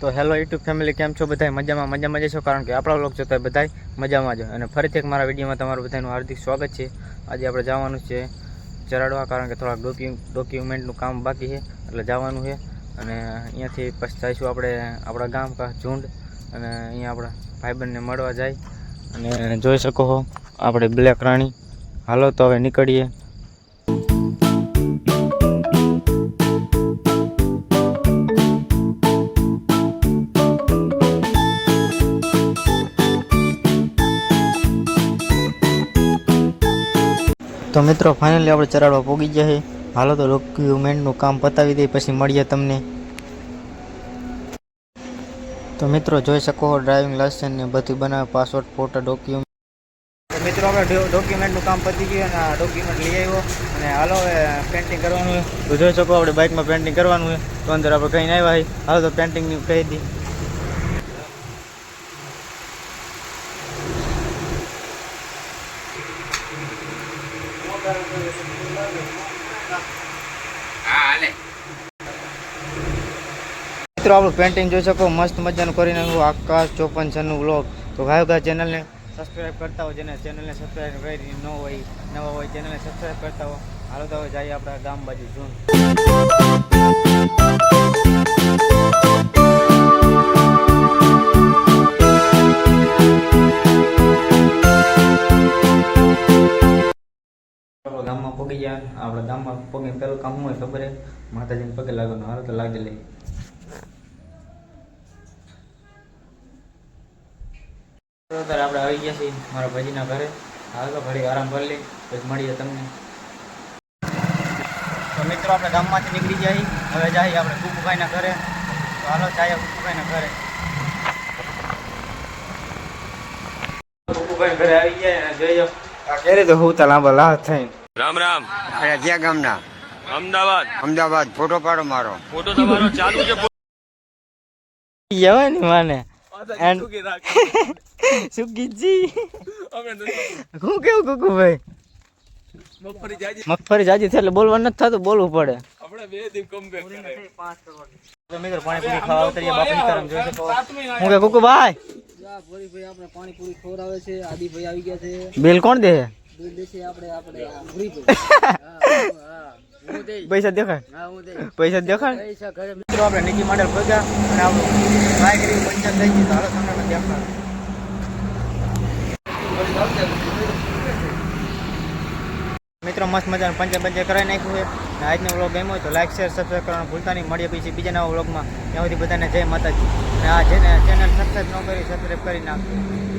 તો hello YouTube family કેમ છો બધા મજામાં મજામાં જશો કારણ કે આપણા લોક જોતા બધા મજામાં જ. અને ફરીથી એક મારા વિડીયોમાં તમારું બધાનું હાર્દિક સ્વાગત છે. આજે આપણે જવાનું છે ચરાડવા, કારણ કે થોડાક ડોક્યુ ડોક્યુમેન્ટનું કામ બાકી છે, એટલે જવાનું છે. અને અહીંયાથી પછી જઈશું આપણે આપણા ગામ કા ઝુંડ, અને અહીંયા આપણા ભાઈબંધને મળવા જાય. અને જોઈ શકો આપણે બ્લેક રાણી. હાલો તો હવે નીકળીએ. તો મિત્રો ફાઇનલી આપણે ચરાડવા પોગી ગયા છે હાલો તો ડોક્યુમેન્ટનું કામ પતાવી દઈએ, પછી મળીએ તમને. તો મિત્રો, જોઈ શકો ડ્રાઇવિંગ લાયસન્સ ને બધું બનાવે પાસપોર્ટ ફોટો ડોક્યુમેન્ટ મિત્રો, આપણે ડોક્યુમેન્ટનું કામ પતી ગયું અને ડોક્યુમેન્ટ લઈ આવ્યો. અને હાલો પેન્ટિંગ કરવાનું હોય તો જોઈ શકો આપણે બાઇકમાં પેન્ટિંગ કરવાનું હોય તો અંદર આપણે કહીને આવ્યા હોય હાલો તો પેન્ટિંગની કહી દી મિત્રો, આપણું પેન્ટિંગ જોઈ શકો, મસ્ત મજાનું કરીને હું આકાશ ચોપન છન્નું વ્લોગ તો ભાઈ ભાઈ ચેનલને સબસ્ક્રાઈબ કરતા હોય જેને ચેનલને સબસ્ક્રાઈબ કરી ન હોય, નવા હોય ચેનલને સબસ્ક્રાઈબ કરતા હો. હાલો તો જાય આપણા ગામ બાજુ જૂન આપણા ગામમાં પગી ગયા આપણા ગામમાં પગીને પહેલું કામ હોય ખબર હે માતાજીને પગે લાગવાનું હાલો તો લાગી લઈ અત્યારે આપણે આવી ગયા છીએ મારા ભાજીના ઘરે. હાલ તો ઘડી આરામ કરી લઈ પછી મળીએ તમને. તો મિત્રો, આપણે ગામમાંથી નીકળી જાય હવે જઈએ આપણે કુકુભાઈના ઘરે. તો હાલો જઈએ કુકુભાઈના ઘરે. કુકુભાઈ ઘરે આવી ગયા અને જોઈ આ કેરી તો હું તો લાંબા લાહ થઈને. રામ રામ. અરે ક્યાં ગામના? અમદાવાદ. અમદાવાદ. ફોટો પાડો મારો. ફોટો તમારો ચાલુ છે જવાની માને. હું કેવું મગફળી જાજી. થાય એટલે બોલવાનું નથી થતું બોલવું પડે. હું કે પાણીપુરી છે. આદિભાઈ આવી ગયા છે. બિલ કોણ દે? પૈસા દેખાય. પૈસા દેખાય? મિત્રો આપણે નીચી મોડેલ ભેગા અને આપણું ટ્રાય કરી પંચાયત થઈ ગઈ હાલો તમને. મિત્રો મસ્ત મજાનું પંચે પંચે કરાવી નાખ્યું છે. અને આજનો વ્લોગ ગમ્યો તો લાઈક શેર સબસ્ક્રાઈબ કરવાનું ભૂલતા નહીં. મળીએ પછી બીજા નવા વ્લોગમાં. ત્યાં સુધી બધાને જય માતાજી. અને આ જેને ચેનલ સબસ્ક્રાઈબ ન કરી સબસ્ક્રાઈબ કરી નાખજો.